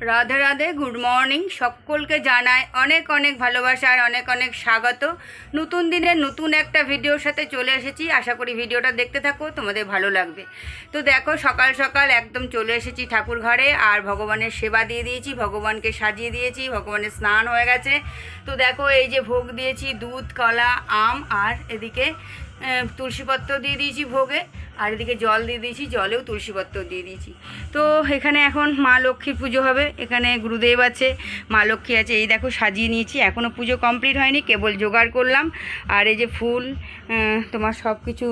Radhe Radhe good morning সকলকে জানায় অনেক অনেক ভালোবাসা আর অনেক অনেক স্বাগত। নতুন দিনের নতুন একটা ভিডিওর সাথে চলে এসেছি। আশা করি ভিডিওটা দেখতে থাকো, তোমাদের ভালো লাগবে। তো দেখো, সকাল সকাল একদম চলে এসেছি ঠাকুর ঘরে আর ভগবানের সেবা দিয়ে দিয়েছি, ভগবানকে সাজিয়ে দিয়েছি, ভগবানের স্নান হয়ে গেছে। তো দেখো, এই যে ভোগ দিয়েছি, দুধ, কলা, আম আর এদিকে তুলসীপত্র দিয়ে দিয়েছি ভোগে। আর এদিকে জল দিয়ে দিয়েছি, জলেও তুলসীপত্র দিয়ে দিয়েছি। তো এখানে এখন মা লক্ষ্মীর পুজো হবে, এখানে গুরুদেব আছে, মা লক্ষ্মী আছে, এই দেখো সাজিয়ে নিয়েছি এখনও পুজো কমপ্লিট হয়নি, কেবল জোগাড় করলাম। আর এই যে ফুল তোমার সব কিছু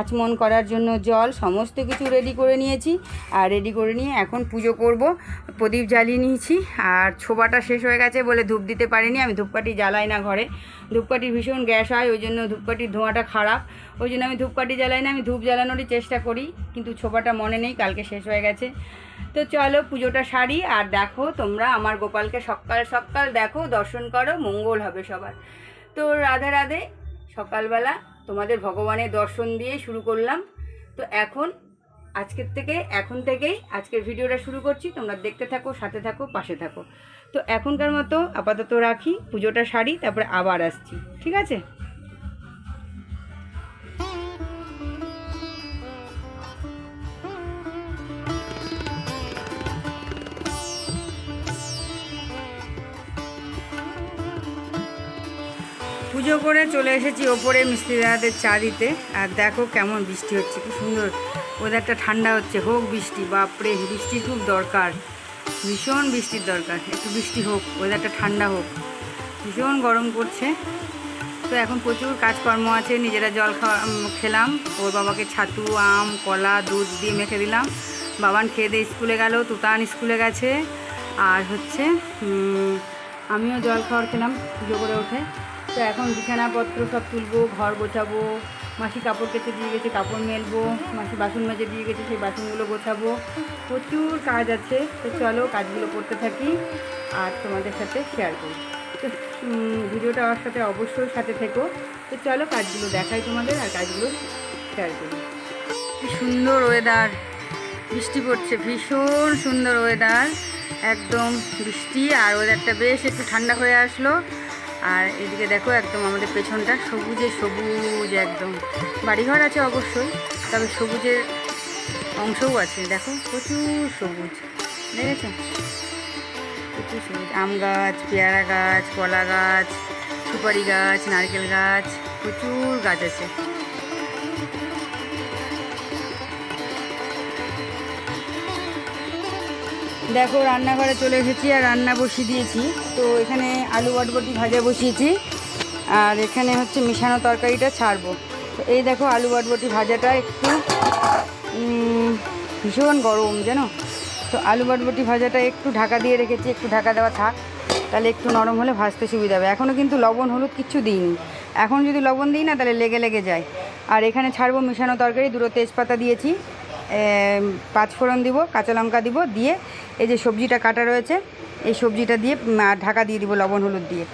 আচমন করার জন্য জল, সমস্ত কিছু রেডি করে নিয়েছি। আর রেডি করে নিয়ে এখন পুজো করব, প্রদীপ জ্বালিয়ে নিয়েছি। আর ছোবাটা শেষ হয়ে গেছে বলে ধূপ দিতে পারিনি, আমি ধূপকাঠি জ্বালাই না ঘরে। ধূপকাঠির ভীষণ গ্যাস হয়, ওই জন্য ধূপকাঠির ধোঁয়াটা খারাপ, ওই জন্য আমি ধূপকাঠি জ্বালাই না, আমি ধূপ জ্বালানোরই চেষ্টা করি, কিন্তু ছোপাটা মনে নেই, কালকে শেষ হয়ে গেছে। তো চলো পুজোটা সারি, আর দেখো তোমরা আমার গোপালকে সকাল সকাল দেখো, দর্শন করো, মঙ্গল হবে সবার। তো রাধে রাধে, সকালবেলা তোমাদের ভগবানের দর্শন দিয়ে শুরু করলাম। তো এখন, আজকের থেকে, এখন থেকেই আজকের ভিডিওটা শুরু করছি, তোমরা দেখতে থাকো, সাথে থাকো, পাশে থাকো। তো এখনকার মতো আপাতত রাখি, পুজোটা সারি, তারপরে আবার আসছি, ঠিক আছে? পুজো করে চলে এসেছি ওপরে মিস্ত্রি দাদাদের চা দিতে। আর দেখো কেমন বৃষ্টি হচ্ছে, কি সুন্দর। ওয়েদারটা ঠান্ডা হচ্ছে, হোক বৃষ্টি, বাপরে, বৃষ্টি খুব দরকার। ভীষণ বৃষ্টির দরকার, একটু বৃষ্টি হোক, ওয়েদারটা ঠান্ডা হোক। ভীষণ গরম করছে তো এখন প্রচুর কাজকর্ম আছে, নিজেরা জল খাওয়া খেলাম। ওর বাবাকে ছাতু, আম, কলা, দুধ দিয়ে মেখে দিলাম। বাবান খেয়ে দিয়ে স্কুলে গেল, তুতান স্কুলে গেছে। আর হচ্ছে আমিও জল খাওয়ার খেলাম পুজো করে উঠে। তো এখন বিছানাপত্র সব তুলবো, ঘর গোছাবো, মাসি কাপড় কেটে দিয়ে গেছে, কাপড় মেলবো, মাসি বাসন মেজে দিয়ে গেছে, সেই বাসনগুলো গোছাবো। প্রচুর কাজ আছে, তো চলো কাজগুলো করতে থাকি আর তোমাদের সাথে শেয়ার করি। তো ভিডিওটা আমার সাথে অবশ্যই সাথে থেকো। তো চলো কাজগুলো দেখাই তোমাদের আর কাজগুলো শেয়ার করি। কি সুন্দর ওয়েদার বৃষ্টি পড়ছে, ভীষণ সুন্দর ওয়েদার একদম বৃষ্টি আর ওয়েদারটা বেশ একটু ঠান্ডা হয়ে আসলো। আর এদিকে দেখো একদম আমাদের পেছনটা সবুজে সবুজ একদম। বাড়িঘর আছে অবশ্যই, তবে সবুজের অংশও আছে। দেখো, প্রচুর সবুজ, দেখেছ? প্রচুর সবুজ। আম গাছ, পেয়ারা গাছ, কলা গাছ, সুপারি গাছ, নারকেল গাছ, প্রচুর গাছ আছে। দেখো, রান্নাঘরে চলে এসেছি আর রান্না বসিয়ে দিয়েছি। তো এখানে আলু বটবটি ভাজা বসিয়েছি। আর এখানে হচ্ছে মিশানো তরকারিটা ছাড়বো। তো এই দেখো, আলু বটবটি ভাজাটা একটু ভীষণ গরম, জানো? তো আলু বটবটি ভাজাটা একটু ঢাকা দিয়ে রেখেছি, একটু ঢাকা দেওয়া থাক। তাহলে একটু নরম হলে ভাজতে সুবিধা হবে। এখনও কিন্তু লবণ, হলুদ কিচ্ছু দিইনি। এখন যদি লবণ দিই না, তাহলে লেগে লেগে যায়। আর এখানে ছাড়বো মিশানো তরকারি, দুটো তেজপাতা দিয়েছি। পাঁচফোড়ন দিব, কাঁচা লঙ্কা দিব, দিয়ে এই যে সবজিটা কাটা রয়েছে, এই সবজিটা দিয়ে ঢাকা দিয়ে দিব লবণ, হলুদ দিয়ে।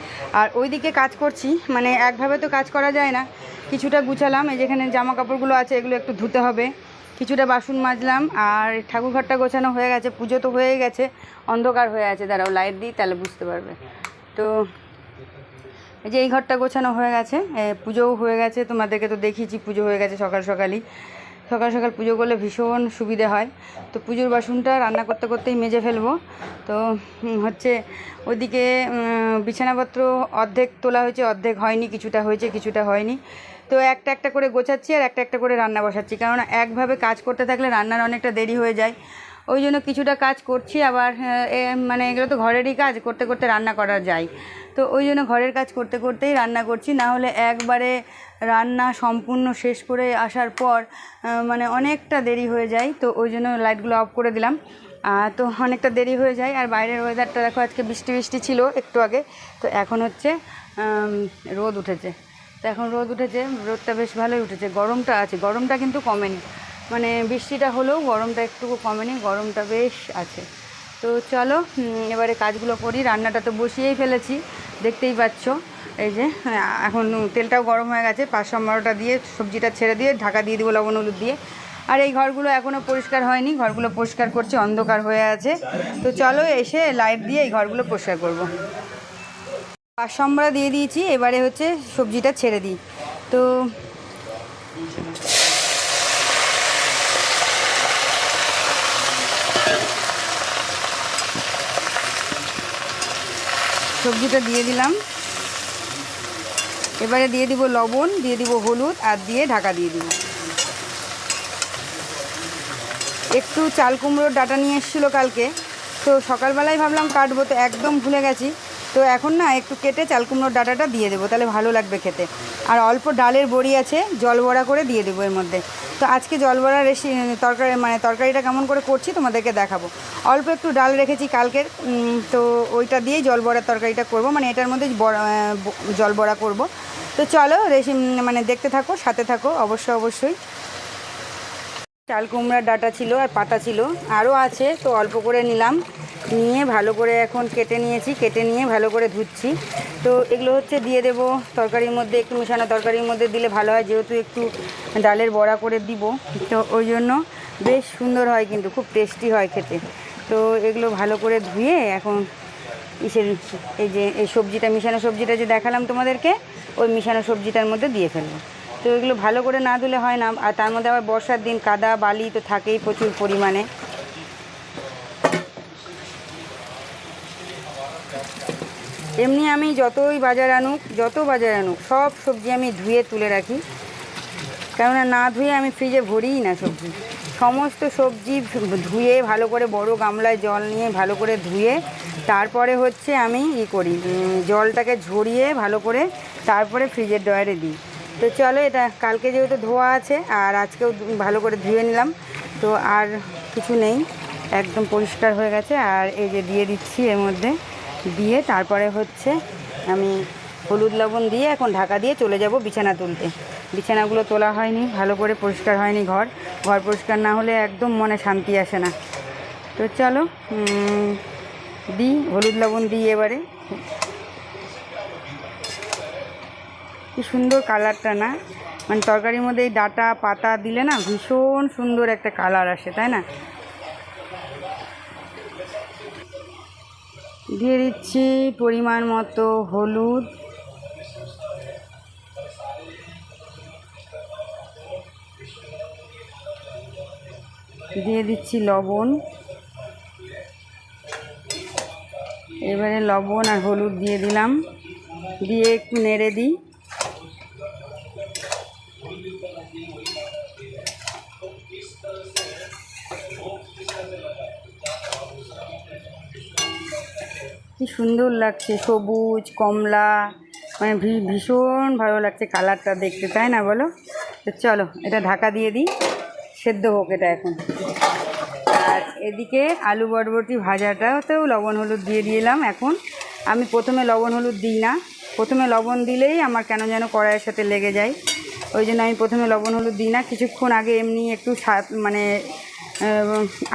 আর ওইদিকে কাজ করছি মানে একভাবে তো কাজ করা যায় না। কিছুটা গুছালাম, এই যেখানে জামা কাপড়গুলো আছে, এগুলো একটু ধুতে হবে। কিছুটা বাসন মাজলাম, আর ঠাকুর ঘরটা গোছানো হয়ে গেছে, পুজো তো হয়ে গেছে, অন্ধকার হয়ে আছে। দাঁড়াও, লাইট দিই, তাহলে বুঝতে পারবে। তো এই যে এই ঘরটা গোছানো হয়ে গেছে পুজোও হয়ে গেছে, তোমাদেরকে তো দেখিয়েছি, পুজো হয়ে গেছে সকাল সকালই। সকাল সকাল পুজো করলে ভীষণ সুবিধে হয়। তো পুজোর বাসনটা রান্না করতে করতেই মেজে ফেলব। তো হচ্ছে ওইদিকে বিছানাপত্র অর্ধেক তোলা হয়েছে, অর্ধেক হয়নি, কিছুটা হয়েছে, কিছুটা হয়নি। তো একটা একটা করে গোছাচ্ছি আর একটা একটা করে রান্না বসাচ্ছি। কারণ একভাবে কাজ করতে থাকলে রান্নার অনেকটা দেরি হয়ে যায়। ওই জন্য কিছুটা কাজ করছি, আবার মানে এগুলো তো ঘরেরই কাজ, করতে করতে রান্না করা যায়। তো ওই জন্য ঘরের কাজ করতে করতেই রান্না করছি, না হলে একবারে রান্না সম্পূর্ণ শেষ করে আসার পর মানে অনেকটা দেরি হয়ে যায়, তো ওই জন্য লাইটগুলো অফ করে দিলাম। তো অনেকটা দেরি হয়ে যায়, আর বাইরের ওয়েদারটা দেখো আজকে বৃষ্টি বৃষ্টি ছিল একটু আগে, তো এখন হচ্ছে রোদ উঠেছে। তো এখন রোদ উঠেছে, রোদটা বেশ ভালোই উঠেছে, গরমটা আছে, গরমটা কিন্তু কমেনি। মানে বৃষ্টিটা হলেও গরমটা একটু কমেনি, গরমটা বেশ আছে। তো চলো এবারে কাজগুলো করি, রান্নাটা তো বসিয়েই ফেলেছি, দেখতেই পাচ্ছ। এই যে এখন তেলটাও গরম হয়ে গেছে, পাঁচ সম্বারোটা দিয়ে, সবজিটা ছেড়ে দিয়ে, ঢাকা দিয়ে দিব লবণ হলুদ দিয়ে। আর এই ঘরগুলো এখনও পরিষ্কার হয়নি, ঘরগুলো পরিষ্কার করছে, অন্ধকার হয়ে আছে। তো চলো এসে লাইট দিয়ে এই ঘরগুলো পরিষ্কার করব। সম্বরা দিয়ে দিয়েছি, এবারে হচ্ছে সবজিটা ছেড়ে দিই। তো সবজিটা দিয়ে দিলাম। এবারে দিয়ে দিব লবণ, দিয়ে দিব হলুদ আর দিয়ে ঢাকা দিয়ে দিব। একটু চাল কুমড়োর ডাটা নিয়ে এসেছিল কালকে। তো সকালবেলায় ভাবলাম কাটবো, তো একদম ভুলে গেছি। তো এখন না একটু কেটে চাল কুমড়োর ডাটাটা দিয়ে দেবো, তাহলে ভালো লাগবে খেতে। আর অল্প ডালের বড়ি আছে, জল বড়া করে দিয়ে দেবো এর মধ্যে। তো আজকে জল বড়া রেসি, তরকারি মানে তরকারিটা কেমন করে করছি তোমাদেরকে দেখাবো। অল্প একটু ডাল রেখেছি কালকের তো ওইটা দিয়েই জল বড়ার তরকারিটা করব মানে এটার মধ্যে জল বড়া করব। তো চলো রেসি মানে দেখতে থাকো, সাথে থাকো, অবশ্যই অবশ্যই। চাল কুমড়ার ডাটা ছিল আর পাতা ছিল। আরও আছে, তো অল্প করে নিলাম। নিয়ে ভালো করে এখন কেটে নিয়েছি, কেটে নিয়ে ভালো করে ধুচ্ছি। তো এগুলো হচ্ছে দিয়ে দেব তরকারির মধ্যে, একটু মিশানো তরকারির মধ্যে দিলে ভালো হয়, যেহেতু একটু ডালের বড়া করে দিব। তো ওই জন্য বেশ সুন্দর হয় কিন্তু, খুব টেস্টি হয় খেতে। তো এগুলো ভালো করে ধুয়ে এখন ইসের এই যে, এই সবজিটা, মিশানো সবজিটা যে দেখালাম তোমাদেরকে, ওই মিশানো সবজিটার মধ্যে দিয়ে ফেলব। তো এগুলো ভালো করে না ধুলে হয় না। আর তার মধ্যে আবার বর্ষার দিন, কাদা, বালি তো থাকেই প্রচুর পরিমাণে। এমনি আমি যতই বাজার আনুক, যত বাজার আনুক, সব সবজি আমি ধুয়ে তুলে রাখি। কেননা না ধুয়ে আমি ফ্রিজে ভরিই না সবজি। সমস্ত সবজি ধুয়ে ভালো করে বড় গামলায় জল নিয়ে ভালো করে ধুয়ে তারপরে হচ্ছে আমি ই করি জলটাকে ঝরিয়ে ভালো করে তারপরে ফ্রিজের ডয়ারে দিই। তো চলো, এটা কালকে যেহেতু ধোয়া আছে, আর আজকেও ভালো করে ধুয়ে নিলাম। তো আর কিছু নেই, একদম পরিষ্কার হয়ে গেছে। আর এই যে দিয়ে দিচ্ছি এর মধ্যে দিয়ে, তারপরে হচ্ছে আমি হলুদ লবণ দিয়ে এখন ঢাকা দিয়ে চলে যাব বিছানা তুলতে। বিছানাগুলো তোলা হয়নি, ভালো করে পরিষ্কার হয়নি ঘর। ঘর পরিষ্কার না হলে একদম মনে শান্তি আসে না। তো চলো দিই হলুদ লবণ দিই এবারে। কি সুন্দর কালারটা না? মানে তরকারির মধ্যে এই ডাটা পাতা দিলে না ভীষণ সুন্দর একটা কালার আসে, তাই না? দিয়ে দিচ্ছি পরিমাণ মতো হলুদ। দিয়ে দিচ্ছি লবণ। এবারে লবণ আর হলুদ দিয়ে দিলাম। দিয়ে একটু নেড়ে দিই। কি সুন্দর লাগছে, সবুজ, কমলা মানে ভীষণ ভালো লাগছে কালারটা দেখতে, তাই না বলো? তো চলো, এটা ঢাকা দিয়ে দিই, সেদ্ধ হোক এটা এখন। আর এদিকে আলু বরবটি ভাজাটাতেও লবণ হলুদ দিয়ে দিলাম এখন। আমি প্রথমে লবণ হলুদ দিই না, প্রথমে লবণ দিলেই আমার কেন যেন কড়াইয়ের সাথে লেগে যায়। ওই জন্য আমি প্রথমে লবণ হলুদ দিই না, কিছুক্ষণ আগে এমনি একটু স্বাদ মানে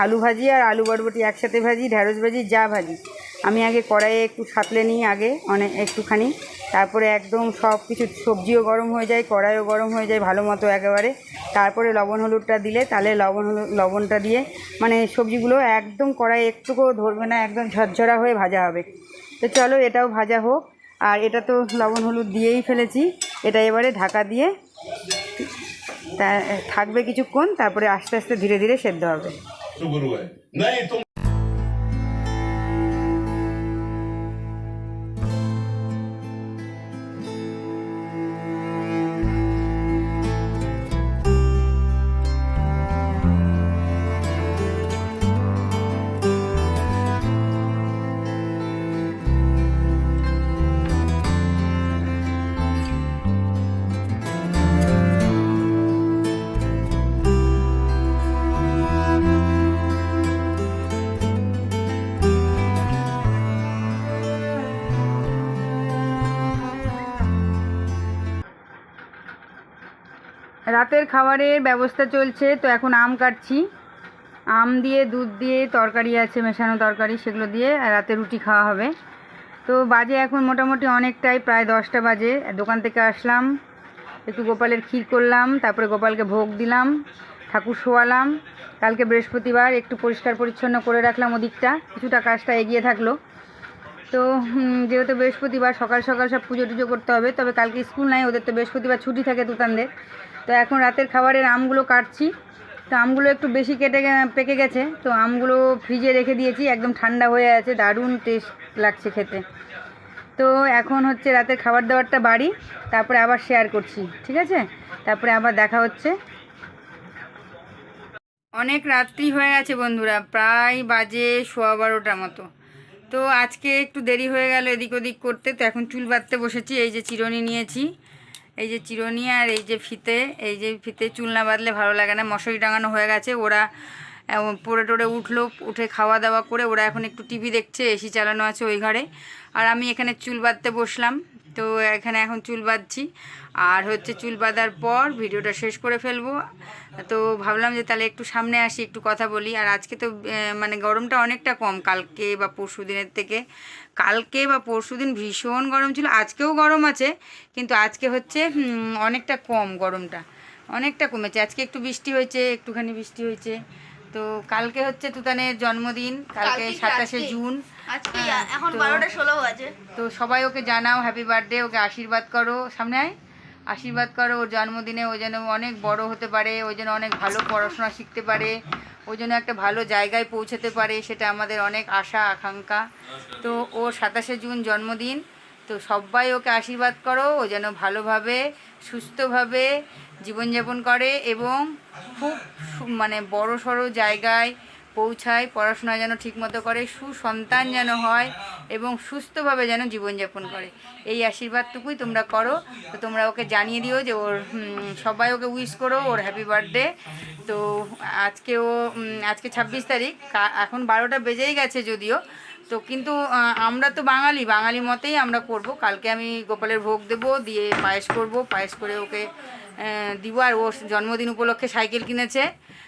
আলু ভাজি আর আলু বরবটি একসাথে ভাজি ঢ্যাঁড়স ভাজি, যা ভাজি। আমি আগে কড়াইয়ে একটু সাতলে নিই আগে অনেক একটুখানি। তারপরে একদম সব কিছু সবজিও গরম হয়ে যায়, কড়াইও গরম হয়ে যায় ভালো মতো একেবারে। তারপরে লবণ হলুদটা দিলে, তাহলে লবণ হলুদ লবণটা দিয়ে মানে সবজিগুলো একদম কড়াই একটুকুও ধরবে না, একদম ঝরঝরা হয়ে ভাজা হবে। তো চলো এটাও ভাজা হোক। আর এটা তো লবণ হলুদ দিয়েই ফেলেছি, এটা এবারে ঢাকা দিয়ে থাকবে কিছুক্ষণ, তারপরে আস্তে আস্তে ধীরে ধীরে সেদ্ধ হবে। রাতের খাবারের ব্যবস্থা চলছে, তো এখন আম কাটছি। আম দিয়ে, দুধ দিয়ে, তরকারি আছে, মেশানো তরকারি, সেগুলো দিয়ে রাতে রুটি খাওয়া হবে। তো বাজে এখন মোটামুটি অনেকটাই, প্রায় দশটা বাজে। দোকান থেকে আসলাম, একটু গোপালের ক্ষীর করলাম, তারপরে গোপালকে ভোগ দিলাম, ঠাকুর শোয়ালাম। কালকে বৃহস্পতিবার, একটু পরিষ্কার পরিচ্ছন্ন করে রাখলাম ওদিকটা, কিছুটা কাজটা এগিয়ে থাকল। তো যেহেতু বৃহস্পতিবার, সকাল সকাল সব পুজো টুজো করতে হবে, তবে কালকে স্কুল নাই, ওদের তো বৃহস্পতিবার ছুটি থাকে তুতানদের তো এখন রাতের খাবারের আমগুলো কাটছি। তো আমগুলো একটু বেশি কেটে পেকে গেছে। তো আমগুলো ফ্রিজে রেখে দিয়েছি, একদম ঠান্ডা হয়ে আছে, দারুণ টেস্ট লাগছে খেতে। তো এখন হচ্ছে রাতের খাবার দাবারটা বাড়ি, তারপরে আবার শেয়ার করছি, ঠিক আছে? তারপরে আবার দেখা হচ্ছে। অনেক রাত্রি হয়ে গেছে বন্ধুরা, প্রায় বাজে সোয়া বারোটার মতো। তো আজকে একটু দেরি হয়ে গেল এদিক ওদিক করতে, তো এখন চুল বাঁধতে বসেছি, এই যে চিরনি নিয়েছি। এই যে চিরনি আর এই যে ফিতে, এই যে ফিতে চুল না বাঁধলে ভালো লাগে না, মশারি টাঙানো হয়ে গেছে, ওরা পড়ে টোড়ে উঠল, উঠে খাওয়া দাওয়া করে ওরা এখন একটু টিভি দেখছে, এসি চালানো আছে ওই ঘরে আর আমি এখানে চুল বাঁধতে বসলাম তো এখানে এখন চুল বাঁধছি। আর হচ্ছে চুল বাঁধার পর ভিডিওটা শেষ করে ফেলব। তো ভাবলাম যে তাহলে একটু সামনে আসি, একটু কথা বলি। আর আজকে তো মানে গরমটা অনেকটা কম। কালকে বা পরশু দিনের থেকে। কালকে বা পরশু দিন ভীষণ গরম ছিল। আজকেও গরম আছে, কিন্তু আজকে হচ্ছে অনেকটা কম গরমটা। অনেকটা কমেছে। আজকে একটু বৃষ্টি হয়েছে, একটুখানি বৃষ্টি হয়েছে। তো কালকে হচ্ছে তুতানের জন্মদিন কালকে সাতাশে? জুন। হ্যাঁ, এখন তো- বারোটা ষোলো বাজে। তো সবাই ওকে জানাও হ্যাপি বার্থডে ওকে আশীর্বাদ করো। সামনে আয়। আশীর্বাদ করো ওর জন্মদিনে ও যেন অনেক বড় হতে পারে ও যেন অনেক ভালো পড়াশোনা শিখতে পারে ও যেন একটা ভালো জায়গায় পৌঁছাতে পারে সেটা আমাদের অনেক আশা আকাঙ্ক্ষা। তো ওর সাতাশে জুন জন্মদিন। তো সবাই ওকে আশীর্বাদ করো, ও যেন ভালোভাবে, সুস্থভাবে জীবনযাপন করে এবং খুব মানে বড় সড়ো জায়গায় পৌঁছায়, পড়াশোনা যেন ঠিকমতো করে, সুসন্তান যেন হয় এবং সুস্থভাবে যেন জীবনযাপন করে। এই আশীর্বাদটুকুই তোমরা করো। তো তোমরা ওকে জানিয়ে দিও যে ওর সবাই ওকে উইশ করো, ওর হ্যাপি বার্থডে। তো আজকে ও আজকে ছাব্বিশ তারিখ এখন বারোটা বেজেই গেছে যদিও। তো কিন্তু আমরা তো বাঙালি বাঙালি মতেই আমরা করব। কালকে আমি গোপালের ভোগ দেব, দিয়ে পায়েস করব। পায়েস করে ওকে দিব। আর ওর জন্মদিন উপলক্ষে সাইকেল কিনেছে।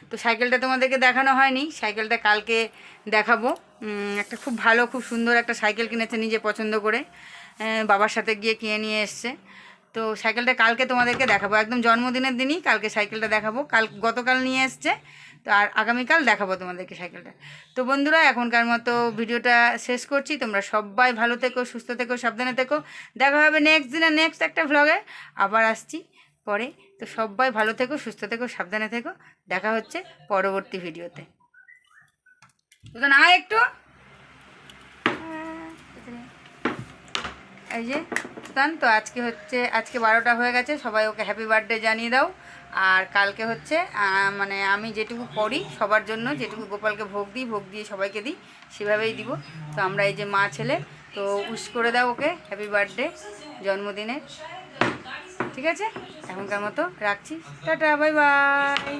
তো সাইকেলটা তোমাদেরকে দেখানো হয়নি। সাইকেলটা কালকে দেখাবো। একটা খুব ভালো, খুব সুন্দর একটা সাইকেল কিনেছে নিজে পছন্দ করে। বাবার সাথে গিয়ে কিনে নিয়ে এসছে। তো সাইকেলটা কালকে তোমাদেরকে দেখাবো। একদম জন্মদিনের দিনই কালকে সাইকেলটা দেখাবো। কাল, গতকাল নিয়ে এসছে। তো আর আগামীকাল দেখাবো তোমাদেরকে সাইকেলটা। তো বন্ধুরা, এখনকার মতো ভিডিওটা শেষ করছি। তোমরা সবাই ভালো থেকো, সুস্থ থেকো, সাবধানে থেকো। দেখা হবে নেক্সট দিনে নেক্সট একটা ভ্লগে আবার আসছি পরে। তো সবাই ভালো থেকো, সুস্থ থেকো, সাবধানে থেকো। দেখা হচ্ছে পরবর্তী ভিডিওতে। তো না, একটু। এই যে তো আজকে হচ্ছে, আজকে বারোটা হয়ে গেছে। সবাই ওকে হ্যাপি বার্থডে জানিয়ে দাও। আর কালকে হচ্ছে মানে আমি যেটুকু করি সবার জন্য, যেটুকু গোপালকে ভোগ দিই, ভোগ দিয়ে সবাইকে দিই, সেভাবেই দিব। তো আমরা এই যে মা ছেলে, তো উইশ করে দাও ওকে হ্যাপি বার্থডে জন্মদিনে। ঠিক আছে? এখনকার মতো রাখছি। Tata bye bye